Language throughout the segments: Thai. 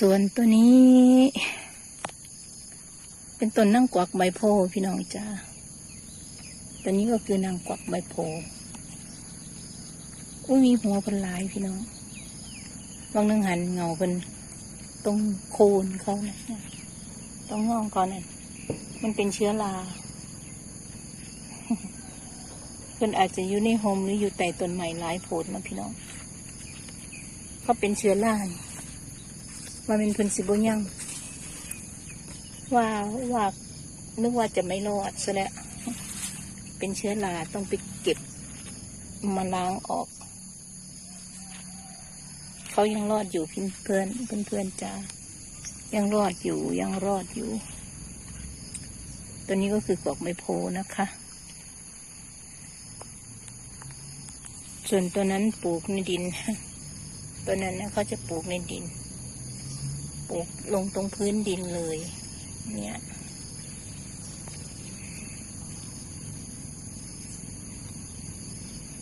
ส่วนตัวนี้ เป็นต้นนั่งกวักใบโพพี่น้องจ้าตัวนี้ก็คือนางกวักใบโพอุ้ยมีหัวเป็นลายพี่น้องลองนั่งหันเงาเป็นตรงโคนเขานะต้องงองก่อนน่ะมันเป็นเชื้อราเพิ่นอาจจะอยู่ในโฮมหรืออยู่ใต้ต้นไม้หลายโพดนะพี่น้องเขาเป็นเชื้อรา ว่าเป็นเพิ่นสิบยังว่าว่านึกว่าจะไม่รอดซะแล้ว เป็นเชื้อราต้องไปเก็บมาล้างออก เขายังรอดอยู่เพื่อนเพื่อนเพื่อนๆจ้ายังรอดอยู่ยังรอดอยู่ ตัวนี้ก็คือกอกไมโพนะคะ ส่วนตัวนั้นปลูกในดิน ตัวนั้นนะเขาจะปลูกในดิน ลูกลงตรงพื้นดินเลย เนี่ย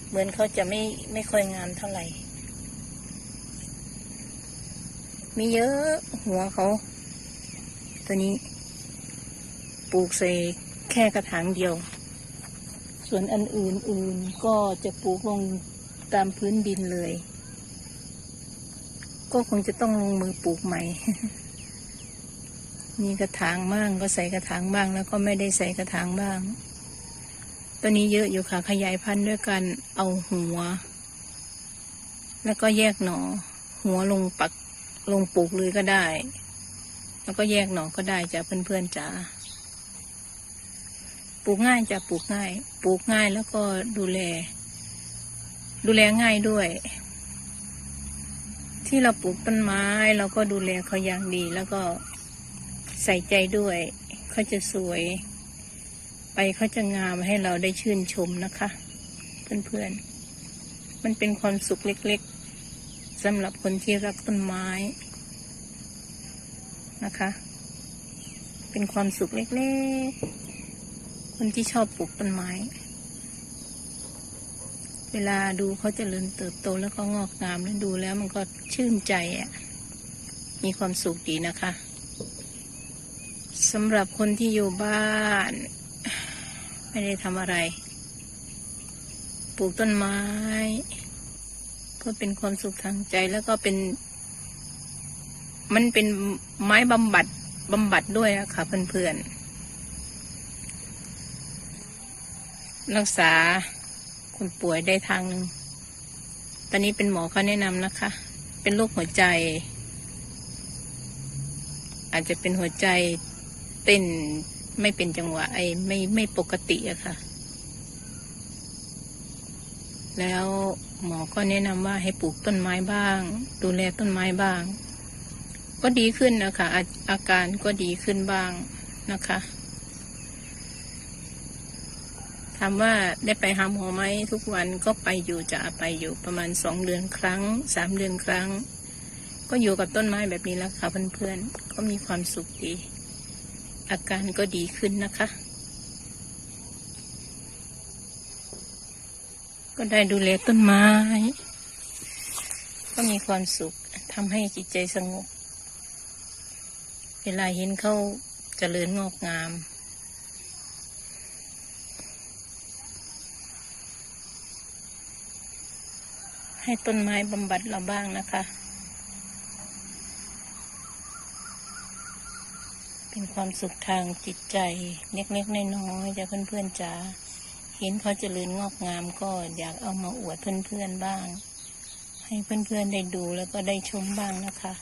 เหมือนเขาจะไม่ไม่ค่อยงามเท่าไหร่ มีเยอะหัวเขา ตัวนี้ ปลูกใส่แค่กระถางเดียว ส่วนอันอื่นอื่นก็จะปลูกลงตามพื้นดินเลย ก็คงจะต้องลงมือปลูกใหม่ มีกระถางบ้างก็ใส่กระถางบ้างแล้วก็ไม่ได้ใส่กระถางบ้าง ตัวนี้เยอะอยู่ค่ะ ขยายพันธุ์ด้วยการเอาหัว แล้วก็แยกหน่อหัวลงปักลงปลูกเลยก็ได้ แล้วก็แยกหน่อก็ได้จ้ะเพื่อนๆจ๋าปลูกง่ายจะปลูกง่าย ปลูกง่ายแล้วก็ดูแล ดูแลง่ายด้วย ที่เราปลูกต้นไม้ เราก็ดูแลเขาอย่างดี แล้วก็ใส่ใจด้วยเขาจะสวย ไปเขาจะงามให้เราได้ชื่นชมนะคะ เพื่อนๆ มันเป็นความสุขเล็กๆสำหรับคนที่รักต้นไม้นะคะ เป็นความสุขเล็กๆ คนที่ชอบปลูกต้นไม้ เวลาดูเขาจเจริญเติบโตแล้วก็งอกงามแล้วดูแล้วมันก็ชื่นใจอะ มีความสุขดีนะคะสำหรับคนที่อยู่บ้าน ไม่ได้ทำอะไร ปลูกต้นไม้เพื่อเป็นความสุขทางใจแล้วก็เป็น มันเป็นไม้บำบัดบำบัดด้วยะค่ะเพื่อนๆรักษา คนป่วยได้ทางนึงตอนนี้เป็นหมอเขาแนะนำนะคะ เป็นโรคหัวใจ อาจจะเป็นหัวใจเต้นไม่เป็นจังหวะไอ้ไม่ไม่ปกติอะค่ะ แล้วหมอก็แนะนำว่าให้ปลูกต้นไม้บ้าง ดูแลต้นไม้บ้าง ก็ดีขึ้นนะคะอาอาการก็ดีขึ้นบ้างนะคะ ถามว่าได้ไปหาหมอไหมทุกวันก็ไปอยู่จะไปอยู่ประมาณสองเดือนครั้งสามเดือนครั้ง ก็อยู่กับต้นไม้แบบนี้แล้วค่ะเพื่อนๆก็มีความสุขดี อาการก็ดีขึ้นนะคะ ก็ได้ดูแลต้นไม้ ก็มีความสุขทำให้จิตใจสงบ เวลาเห็นเขาเจริญงอกงาม ให้ต้นไม้บำบัดเราบ้างนะคะ เป็นความสุขทางจิตใจ เล็กๆน้อยๆจากเพื่อนๆจ๋าเห็นเขาเจริญงอกงามก็อยากเอามาอวดเพื่อนๆบ้าง ให้เพื่อนๆได้ดูแล้วก็ได้ชมบ้างนะคะ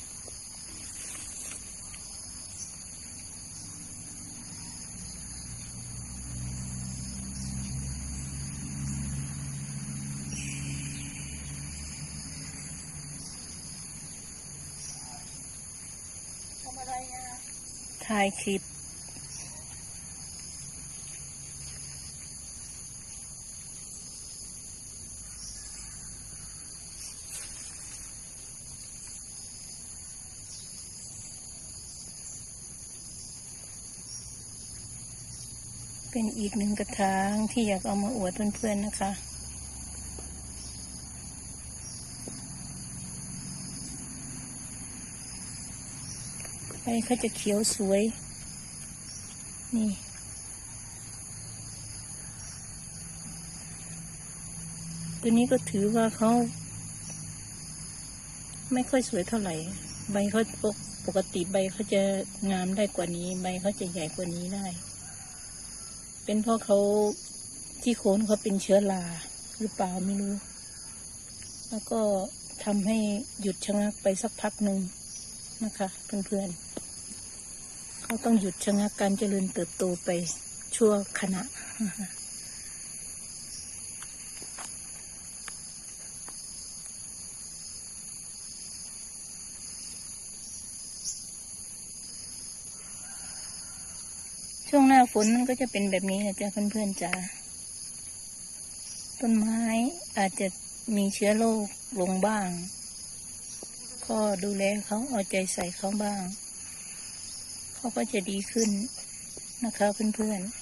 ถ่ายคลิป เป็นอีกหนึ่งกระถางที่อยากเอามาอวดเพื่อนๆนะคะ ใบเขาจะเขียวสวย นี่ ตัวนี้ก็ถือว่าเขาไม่ค่อยสวยเท่าไหร่ ใบเขาปกปกติใบเขาจะงามได้กว่านี้ ใบเขาจะใหญ่กว่านี้ได้ เป็นเพราะเขาที่โคนเขาเป็นเชื้อราหรือเปล่าไม่รู้ แล้วก็ทำให้หยุดชะงักไปสักพักหนึ่งนะคะเพื่อนๆ เขาต้องหยุดชะงักการเจริญเติบโตไปชั่วขณะ ช่วงหน้าฝนมันก็จะเป็นแบบนี้นะจ๊ะเพื่อนๆจ้าต้นไม้อาจจะมีเชื้อโรคลงบ้าง ก็ดูแลเขาเอาใจใส่เขาบ้าง เขาก็จะดีขึ้นนะคะเพื่อนๆ